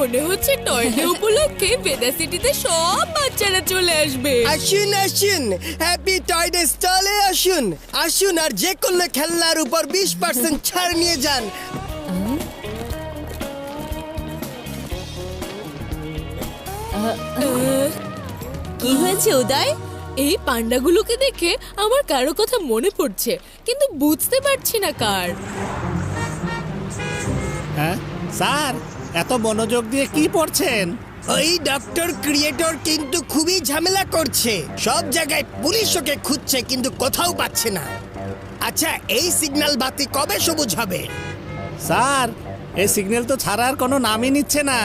মনে হচ্ছে টয়ডে উপলক্ষে বেদা সিটিতে সব বাচ্চারা চলে আসবে। আসুন আসুন হ্যাপি টয়ডে স্টলে আসুন। আসুন আর যে কোনো খেলনার উপর বিশ পার্সেন্ট ছাড় নিয়ে যান। কি হয়েছে উদয়? এই পান্ডাগুলোকে দেখে আমার কারও কথা মনে পড়ছে কিন্তু বুঝতে পারছি না কার। হ্যাঁ স্যার এত মনোযোগ দিয়ে কি পড়ছেন? ওই ডক্টর ক্রিয়েটর কিন্তু খুবই ঝামেলা করছে। সব জায়গায় পুলিশ ওকে খুঁজছে কিন্তু কোথাও পাচ্ছে না। আচ্ছা এই সিগন্যাল বাতি কবে সবুজ হবে? স্যার এই সিগন্যাল তো ছাড়ার কোনো নামই নিচ্ছে না।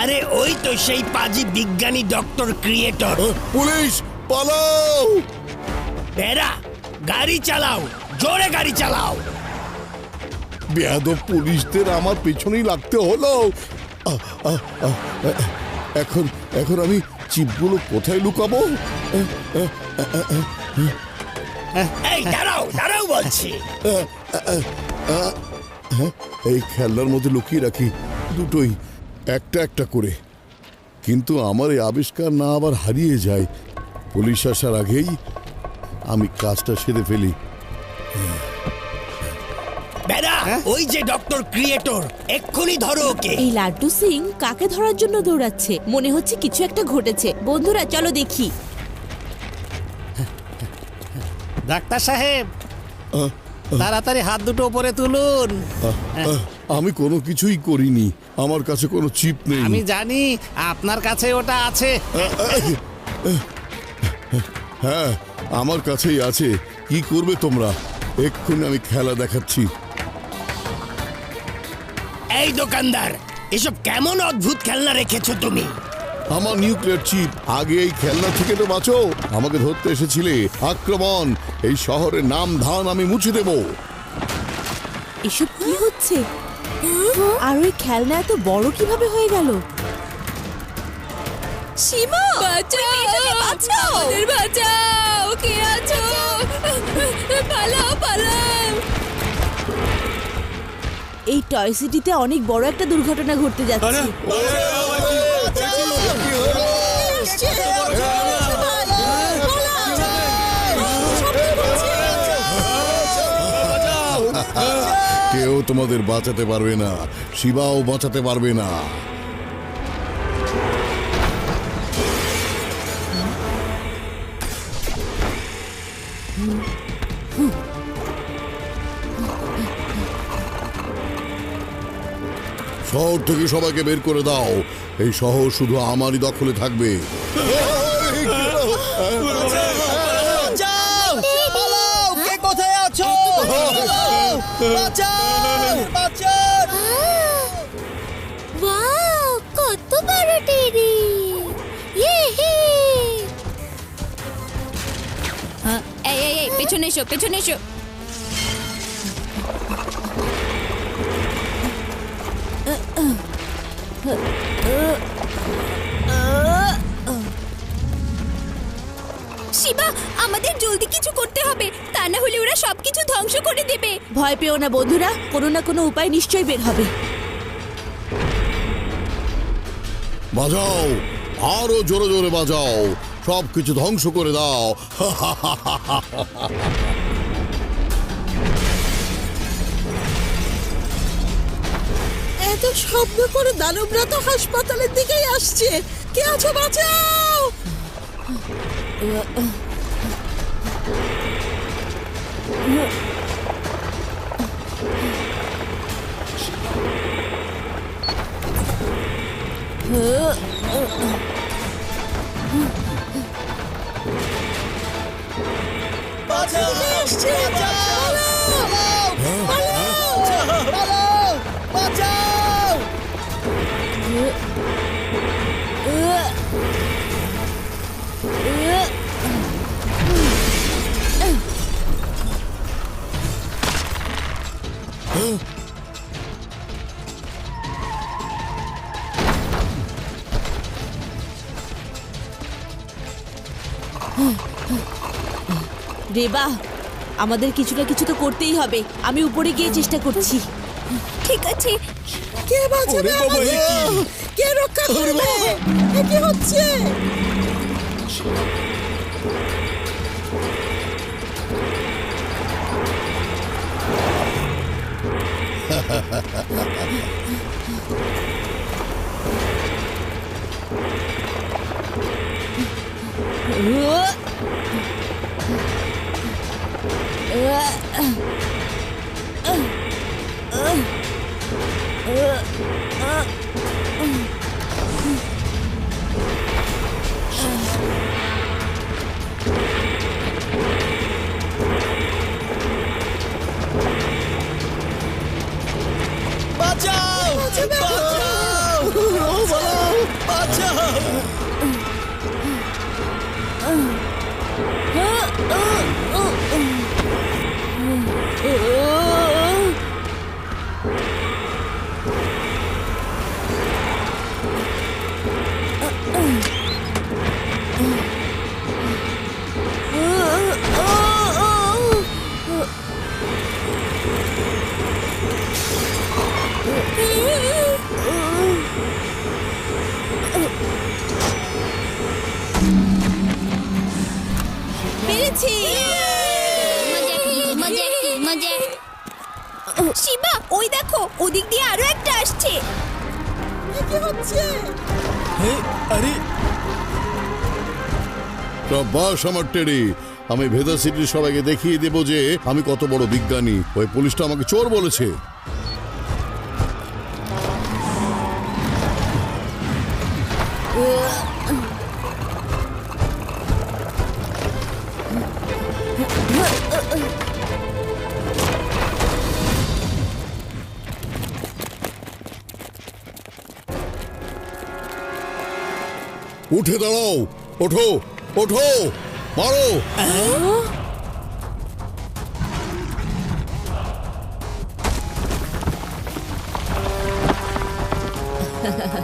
আরে ওই তো সেই পাজি বিজ্ঞানী ডক্টর ক্রিয়েটর পুলিশ পালাও! বেরা গাড়ি চালাও জোরে গাড়ি চালাও। বেয়াদব পুলিশদের আমার পেছনেই লাগতে হলো। এখন এখন আমি চিপগুলো কোথায় লুকাবো? এই দাঁড়াও দাঁড়াও বলছি। এই খেলনার মধ্যে লুকিয়ে রাখি দুটোই একটা একটা করে। কিন্তু আমার এই আবিষ্কার না আবার হারিয়ে যায়। পুলিশ আসার আগেই আমি কাজটা সেরে ফেলি। বেরা ওই যে ডক্টর ক্রিয়েটর এক্ষুনি ধরো ওকে। এই লাড্ডু সিং কাকে ধরার জন্য দৌড়াচ্ছে? মনে হচ্ছে কিছু একটা ঘটেছে। বন্ধুরা চলো দেখি। ডাক্তার সাহেব তাড়াতাড়ি হাত দুটো উপরে তুলুন। আমি কোনো কিছুই করিনি। আমার কাছে কোনো চিপ নেই। আমি জানি আপনার কাছে ওটা আছে। হ্যাঁ আমার কাছেই আছে। কি করবে তোমরা? এক্ষুনি আমি খেলা দেখাচ্ছি। এই দোকানদার এসব কেমন অদ্ভুত খেলনা রেখেছো তুমি? আমার নিউক্লিয়ার চিপ আগে এই খেলনা থেকে তো বাঁচো। আমাকে ধরতে এসেছিলে। আক্রমণ! এই শহরের নাম ধান আমি মুছে দেব। এসব কি হচ্ছে? আর ওই খেলনা এত বড় কীভাবে হয়ে গেল? সীমা! বাঁচাও! বাঁচাও! আমাদের বাঁচাও! কে আছো? পালাও পালাও! এই টয় সিটিতে অনেক বড় একটা দুর্ঘটনা ঘটতে যাচ্ছে। কেউ তোমাদের বাঁচাতে পারবে না। শিবাও বাঁচাতে পারবে না। শহর থেকে সবাইকে বের করে দাও। এই শহর শুধু আমারই দখলে থাকবে। কত বড় টেরি! এই এই এই পেছনে এসো পেছনে এসো। শিবা আমাদের জলদি কিছু করতে হবে। তা না হলে ওরা সবকিছু ধ্বংস করে দেবে। ভয় পেও না বন্ধুরা। কোনো না কোনো উপায় নিশ্চয়ই বের হবে। বাজাও। আরও জোরে জোরে বাজাও। সব কিছু ধ্বংস করে দাও। এত শব্দ করে দানবরা তো হাসপাতালের দিকেই আসছে। কে আছো বাঁচাও! রেবা আমাদের কিছু না কিছু তো করতেই হবে। আমি উপরে গিয়ে চেষ্টা করছি। ঠিক আছে। কে বাঁচাবে আমাকে কে? রক্ষা করবে? কি হচ্ছে? বাঁচাও পেরেছি শিবা ওই দেখো ওদিক দিয়ে আরও একটা আসছে। কি হচ্ছে? বাস আমার টেরি আমি ভেদা সিটির সবাইকে দেখিয়ে দেব যে আমি কত বড় বিজ্ঞানী। ওই পুলিশটা আমাকে চোর বলেছে। उठे दाड़ाओ उठो उठो मारो Ha ha ha.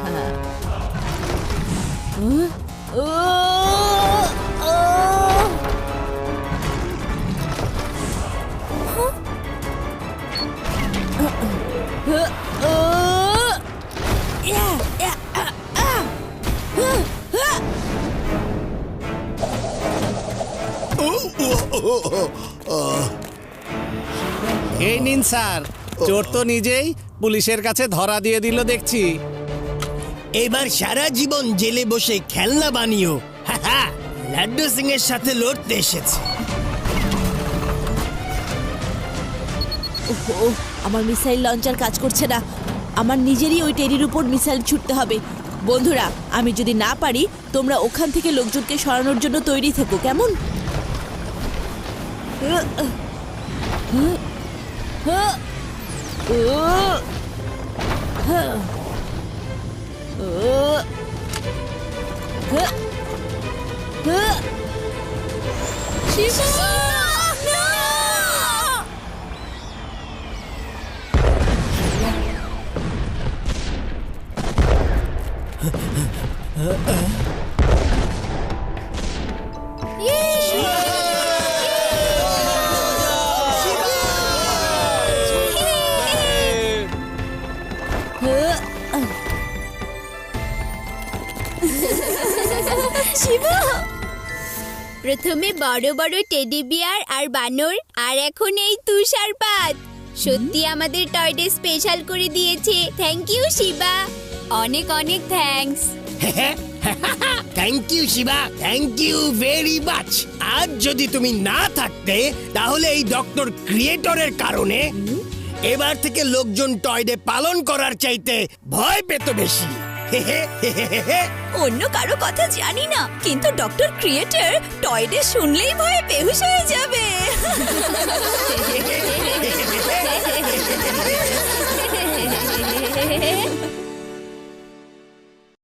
স্যার। চোর তো নিজেই পুলিশের কাছে ধরা দিয়ে দিল দেখছি। এবার সারা জীবন জেলে বসে খেলনা বানিও। লাড্ডু সিং এর সাথে লড়তে এসেছে। ও আমার মিসাইল লঞ্চার কাজ করছে না। আমার নিজেরই ওই টেরির উপর মিসাইল ছুটতে হবে। বন্ধুরা আমি যদি না পারি তোমরা ওখান থেকে লোকজনকে সরানোর জন্য তৈরি থেকো কেমন? শিবা প্রথমে বড় বড় টেডি বিয়ার আর বানর আর এখন এই তুষারপাত। সত্যি আমাদের টয়ডে স্পেশাল করে দিয়েছে। Thank you Shiva. অনেক অনেক thanks thank you Shiva. Thank you very much আজ যদি তুমি না থাকতে তাহলে এই ডক্টর ক্রিয়েটরের কারণে এবার থেকে লোকজন টয়ডে পালন করার চাইতে ভয় পেত বেশি। অন্য কারও কথা জানি না কিন্তু ডক্টর ক্রিয়েটার টয়ডে শুনলেই ভয়ে বেহুশ হয়ে যাবে।